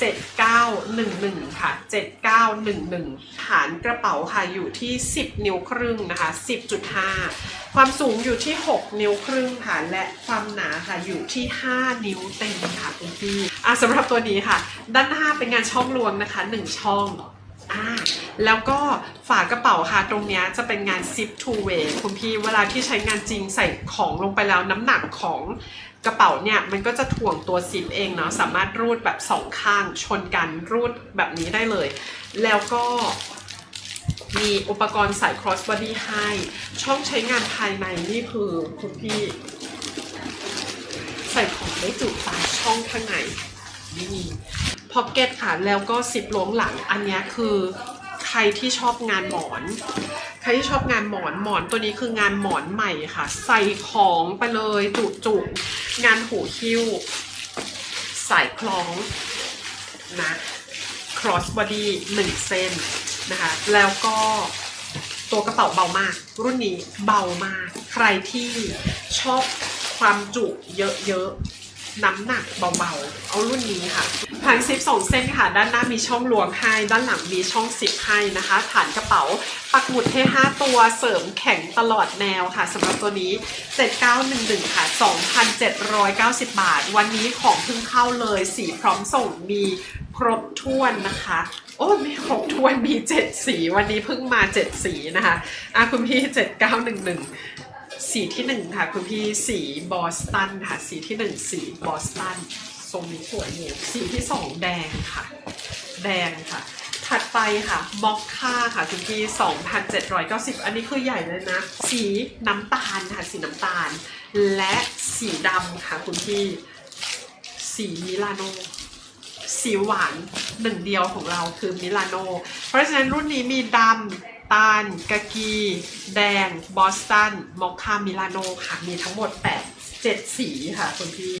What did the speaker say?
7911 ค่ะ 7911 ฐานกระเป๋าค่ะอยู่ที่ 10 นิ้วครึ่งนะคะ 10.5 ความสูงอยู่ที่ 6 นิ้วครึ่งค่ะ และความหนาค่ะอยู่ที่ 5 นิ้วเต็มค่ะคุณพี่อะสำหรับตัวนี้ค่ะ ด้านหน้าเป็นงานช่องลวงนะคะ 1 ช่องอ่า แล้วก็ฝากระเป๋าค่ะตรงนี้จะเป็นงาน zip to way คุณพี่เวลาที่ใช้งานจริงใส่ของลงไปแล้วน้ำหนักของกระเป๋าเนี่ยมันก็จะถ่วงตัวซิปเองเนาะสามารถรูดแบบสองข้างชนกันรูดแบบนี้ได้เลย แล้วก็มีอุปกรณ์ใส่ cross body ให้ ช่องใช้งานภายในนี่คือคุณพี่ใส่ของได้จุตามช่องข้างในนี่พ็อกเก็ตค่ะแล้วก็ซิปล้วงหลังอันนี้คือ ใครที่ชอบงานหมอน ใครที่ชอบงานหมอนหมอนตัวนี้คืองานหมอนใหม่ค่ะ ใส่ของไปเลยจุจุงานหูหิ้วใส่คล้องนะ cross body หนึ่งเส้นนะคะ แล้วก็ตัวกระเป๋าเบามาก รุ่นนี้เบามาก ใครที่ชอบความจุเยอะๆ น้ำหนักเบาๆ เอารุ่นนี้ค่ะทางซิปสองเส้นค่ะ ด้านหน้ามีช่องลวงให้ ด้านหลังมีช่องซิปให้นะคะ ฐานกระเป๋า ปักหมุดให้ 5 ตัว เสริมแข็งตลอดแนวค่ะสำหรับตัวนี้ 7911 ค่ะ 2,790 บาท วันนี้ของเพิ่งเข้าเลย สีพร้อมส่งมีครบถ้วนนะคะโอ้ม่ครบถ้วนมี7สี วันนี้เพิ่งมา7สีนะคะอะคุณพี่7911 สีที่หนึ่งค่ะ คุณพี่สีบอสตันค่ะ สีที่หนึ่งสีบอสตันทรงนี้สวยอยู่สีที่สองแดงค่ะ แดงค่ะ ถัดไปค่ะมอคค่าค่ะ คุณพี่2,790อันนี้คือใหญ่เลยนะ สีน้ำตาลค่ะ สีน้ำตาล และสีดำค่ะ คุณพี่ สีมิลานโน สีหวานหนึ่งเดียวของเราคือมิลานโน เพราะฉะนั้นรุ่นนี้มีดำตาลกะกี แดง บอสตัน มอคคามิลานโนค่ะ มีทั้งหมด 8 7 สีค่ะคุณพี่